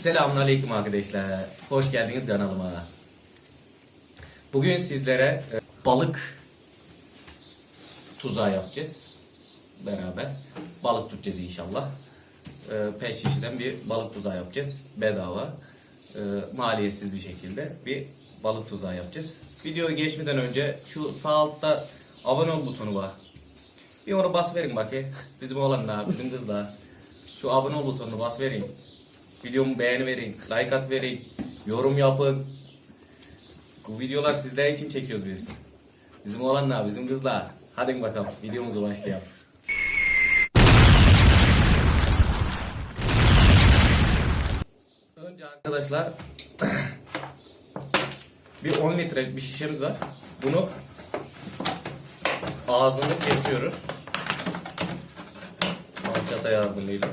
Selamünaleyküm arkadaşlar. Hoş geldiniz kanalıma. Bugün sizlere e, balık tuzağı yapacağız. Beraber balık tutacağız inşallah. E, Peş şişeden bir balık tuzağı yapacağız. Bedava, e, maliyetsiz bir şekilde bir balık tuzağı yapacağız. Videoya geçmeden önce şu sağ altta abone ol butonu var. Bir onu bas verin bakayım. Bizim oğlanlar, bizim kızlar. Şu abone ol butonunu bas verin. Videomu beğeni verin, like at verin, yorum yapın. Bu videolar sizler için çekiyoruz biz. Bizim oğlanlar, bizim kızlar. Hadi bakalım videomuzu başlayalım. Önce arkadaşlar bir 10 litrelik bir şişemiz var. Bunu ağzını kesiyoruz. Malçata yardımıyla.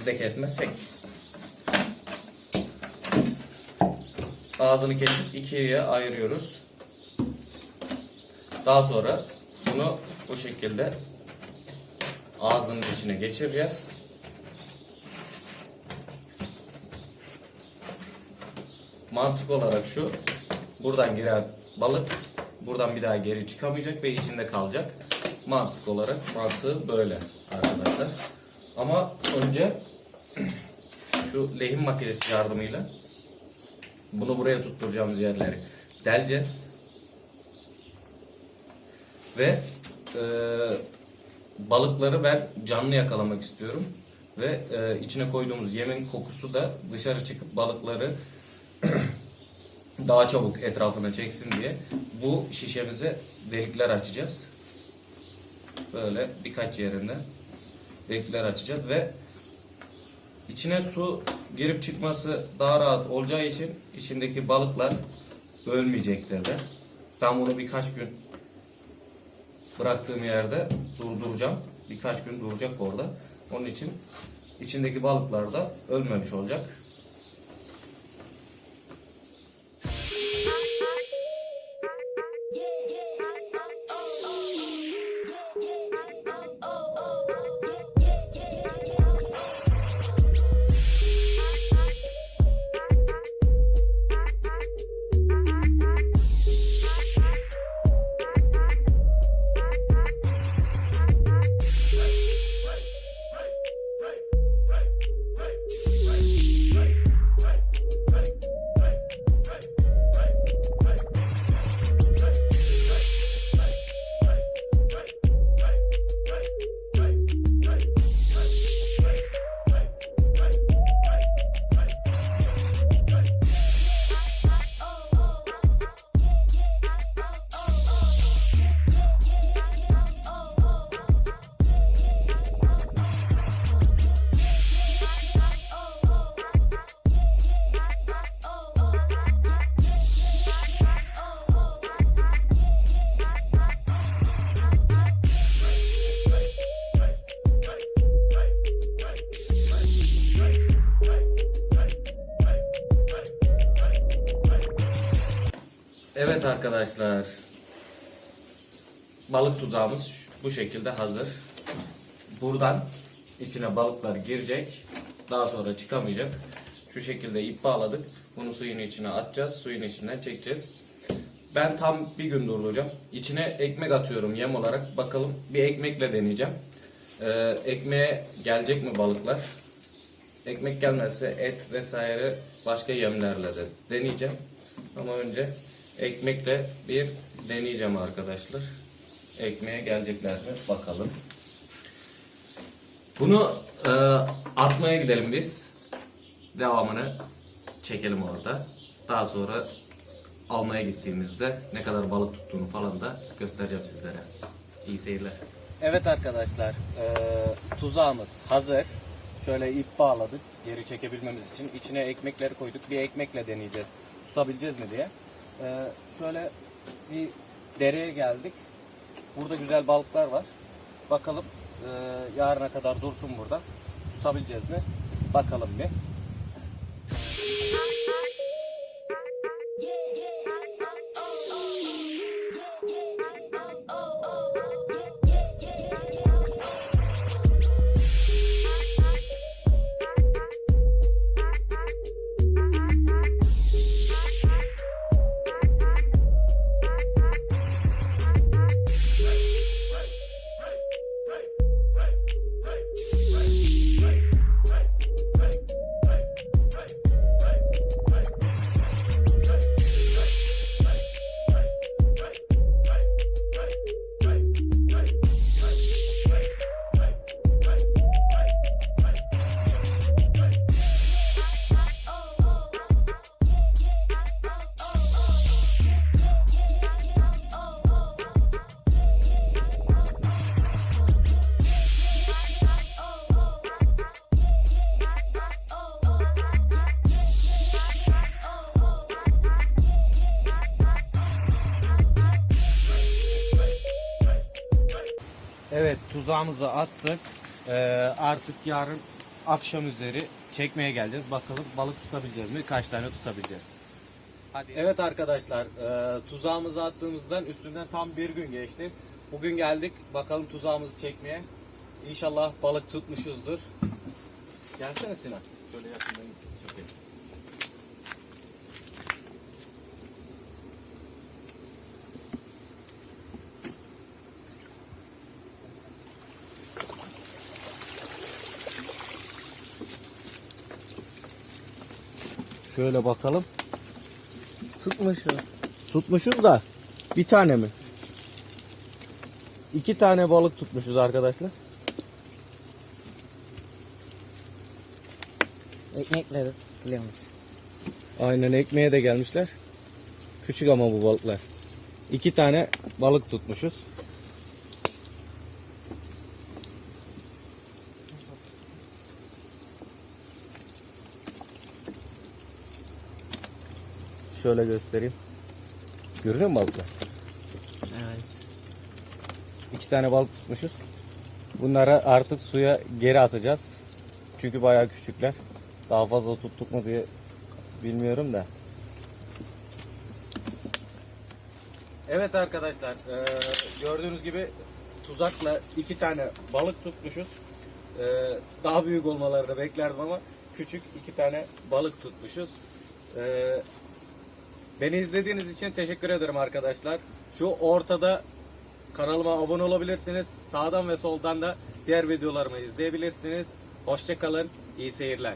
Elimizde kesmezsek. Ağzını kesip ikiye ayırıyoruz. Daha sonra bunu bu şekilde ağzının içine geçireceğiz. Mantık olarak şu. Buradan giren balık buradan bir daha geri çıkamayacak ve içinde kalacak. Mantık olarak mantığı böyle arkadaşlar. Ama önce şu lehim makinesi yardımıyla bunu buraya tutturacağımız yerleri deleceğiz. Ve e, balıkları ben canlı yakalamak istiyorum. Ve e, içine koyduğumuz yemin kokusu da dışarı çıkıp balıkları daha çabuk etrafına çeksin diye bu şişemize delikler açacağız. Böyle birkaç yerinde delikler açacağız ve içine su girip çıkması daha rahat olacağı için içindeki balıklar ölmeyecektir de. Ben bunu birkaç gün bıraktığım yerde durduracağım. Birkaç gün duracak orada. Onun için içindeki balıklar da ölmemiş olacak. Arkadaşlar. Balık tuzağımız bu şekilde hazır. Buradan içine balıklar girecek. Daha sonra çıkamayacak. Şu şekilde ip bağladık. Bunu suyun içine atacağız. Suyun içinden çekeceğiz. Ben tam bir gün durduracağım. İçine ekmek atıyorum yem olarak. Bakalım bir ekmekle deneyeceğim. Ee, ekmeğe gelecek mi balıklar? Ekmek gelmezse et vesaire başka yemlerle de deneyeceğim. Ama önce ekmekle bir deneyeceğim arkadaşlar. Ekmeğe gelecekler mi bakalım. Bunu e, atmaya gidelim biz. Devamını çekelim orada. Daha sonra almaya gittiğimizde ne kadar balık tuttuğunu falan da göstereceğim sizlere. İyi seyirler. Evet arkadaşlar, e, tuzağımız hazır. Şöyle ip bağladık geri çekebilmemiz için. İçine ekmekleri koyduk. Bir ekmekle deneyeceğiz. Tutabileceğiz mi diye. E, şöyle bir dereye geldik. Burada güzel balıklar var. Bakalım e, yarına kadar dursun burada. Tutabileceğiz mi? Bakalım bir. Tuzağımızı attık. Ee, artık yarın akşam üzeri çekmeye geleceğiz. Bakalım balık tutabileceğiz mi? Kaç tane tutabileceğiz? Hadi. Evet arkadaşlar e, tuzağımızı attığımızdan üstünden tam bir gün geçti. Bugün geldik bakalım tuzağımızı çekmeye. İnşallah balık tutmuşuzdur. Gelsene Sinan. Şöyle yakından çekelim. Şöyle bakalım. Tutmuşuz. Tutmuşuz da bir tane mi? İki tane balık tutmuşuz arkadaşlar. Ekmekleri sıkılıyormuş. Aynen ekmeğe de gelmişler. Küçük ama bu balıklar. İki tane balık tutmuşuz. Şöyle göstereyim. Görünüyor mu balıklar? Evet. İki tane balık tutmuşuz. Bunları artık suya geri atacağız. Çünkü bayağı küçükler. Daha fazla tuttuk mu diye bilmiyorum da. Evet arkadaşlar eee, gördüğünüz gibi tuzakla iki tane balık tutmuşuz. Eee, daha büyük olmalarını beklerdim ama küçük iki tane balık tutmuşuz. Eee, beni izlediğiniz için teşekkür ederim arkadaşlar. Şu ortada Kanalıma abone olabilirsiniz. Sağdan ve soldan da diğer videolarımı izleyebilirsiniz. Hoşçakalın. İyi seyirler.